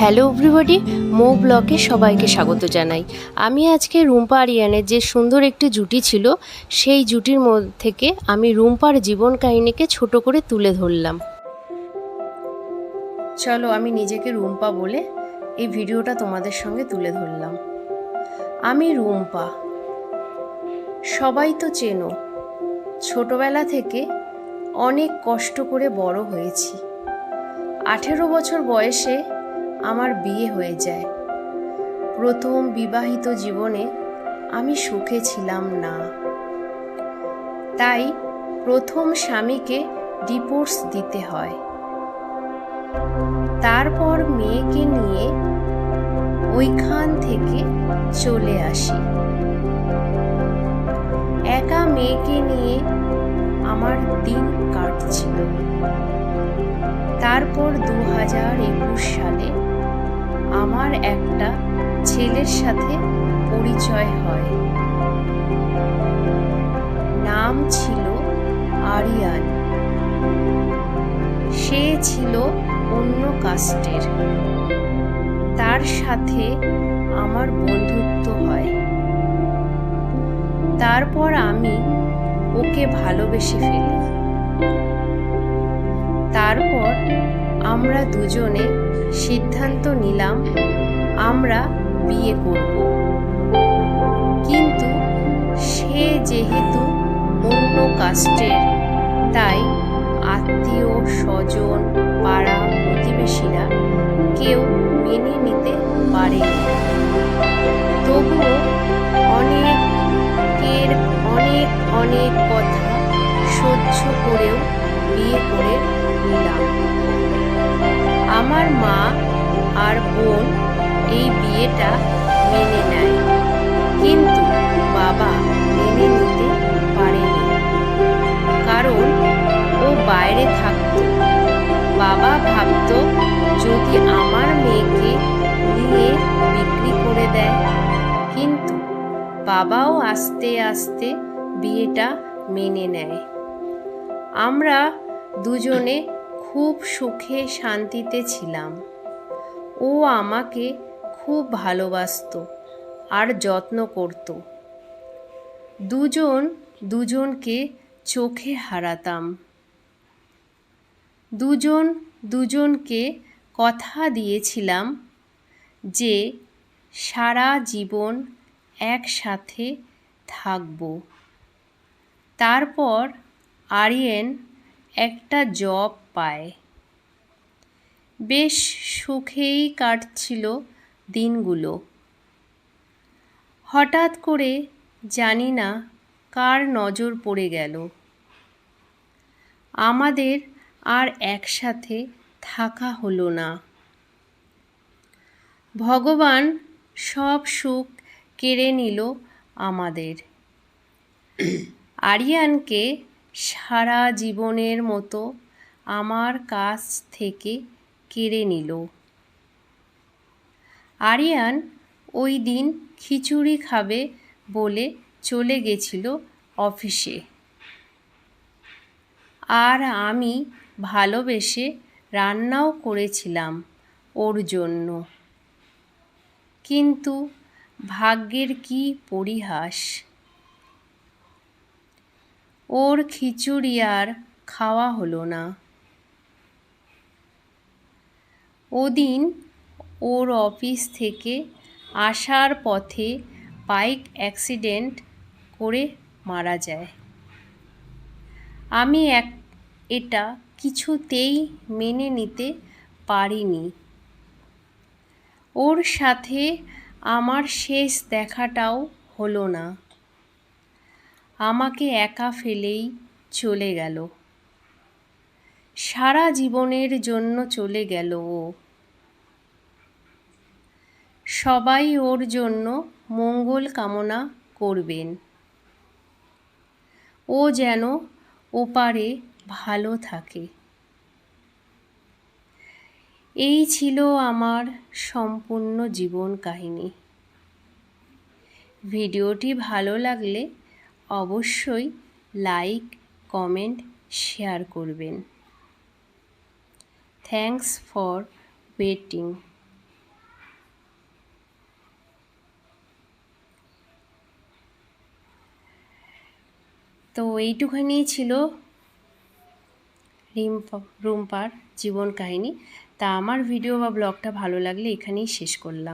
Hello everybody মো ব্লকে সবাইকে স্বাগত জানাই। আমি আজকে রুম্পা আরিয়ানের যে সুন্দর একটি জুটি ছিল, সেই জুটির মধ্যে থেকে আমি রুম্পার জীবন কাহিনীকে ছোট করে তুলে ধরলাম। চলো আমি নিজেকে রুম্পা বলে এই ভিডিওটা তোমাদের সঙ্গে তুলে ধরলাম। আমি রুম্পা। সবাই তো চেনো, ছোটবেলা থেকে অনেক কষ্ট করে বড় হয়েছি। আঠেরো বছর বয়সে আমার বিয়ে হয়ে যায়। প্রথম বিবাহিত জীবনে আমি সুখে ছিলাম না। তাই প্রথম স্বামীকে ডিভোর্স দিতে হয়। তারপর মেয়েকে নিয়ে ওইখান থেকে চলে আসি। একা মেয়েকে নিয়ে আমার দিন কাটছিল। তারপর দু হাজার একুশ সালে আমার একটা ছেলের সাথে পরিচয় হয়। নাম ছিল আরিয়ান। সে ছিল অন্য কাস্টের। তার সাথে আমার বন্ধুত্ব হয়। তারপর আমি ওকে ভালোবেসে ফেলি। তারপর আমরা দুজনে সিদ্ধান্ত নিলাম, আমরা বিয়ে করব। কিন্তু সে যেহেতু অন্য কাস্টের, তাই আত্মীয় স্বজন, পাড়া প্রতিবেশীরা কেউ মেনে নিতে পারেনি। আমার মা আর বোন এই বিয়েটা মেনে নেয়। কিন্তু বাবা মেনে নিতে পারেনি। কারণ ও বাইরে থাকতো। বাবা ভাবতো, যদি আমার মেয়েকে নিয়ে বিক্রি করে দেয়। কিন্তু বাবাও আস্তে আস্তে বিয়েটা মেনে নেয়। আমরা দুজনে খুব সুখে শান্তিতে ছিলাম। ও আমাকে খুব ভালোবাসতো আর যত্ন করত। দুজন দুজনকে চোখে হারাতাম। দুজন দুজনকে কথা দিয়েছিলাম যে সারা জীবন একসাথে থাকব। তারপর আরিয়েন একটা জব পায়। বেশ সুখেই কাটছিল দিনগুলো। হঠাৎ করে জানি না কার নজর পড়ে গেল। আমাদের আর একসাথে থাকা হলো না। ভগবান সব সুখ কেড়ে নিল আমাদের। আরিয়ানকে সারা জীবনের মতো আমার কাছ থেকে কেড়ে নিল। আরিয়ান ওই দিন খিচুড়ি খাবে বলে চলে গেছিল অফিসে। আর আমি ভালোবেসে রান্নাও করেছিলাম ওর জন্য। কিন্তু ভাগ্যের কি পরিহাস। ওর খিচুড়ি আর খাওয়া হলো না। ওদিন ওর অফিস থেকে আসার পথে বাইক অ্যাক্সিডেন্ট করে মারা যায়। আমি এক, এটা কিছুতেই মেনে নিতে পারিনি। ওর সাথে আমার শেষ দেখাটাও হলো না। আমাকে একা ফেলেই চলে গেল। সারা জীবনের জন্য চলে গেল ও। সবাই ওর জন্য মঙ্গল কামনা করবেন। ও যেন ওপারে ভালো থাকে। এই ছিল আমার সম্পূর্ণ জীবন কাহিনী। ভিডিওটি ভালো লাগলে অবশ্যই লাইক, কমেন্ট, শেয়ার করবেন। Thanks for waiting. তো এইটুখানি ছিল রিম্পা রুম্পার জীবন কাহিনী। তা আমার ভিডিও বা ব্লগটা ভালো লাগলে এখানেই শেষ করলাম।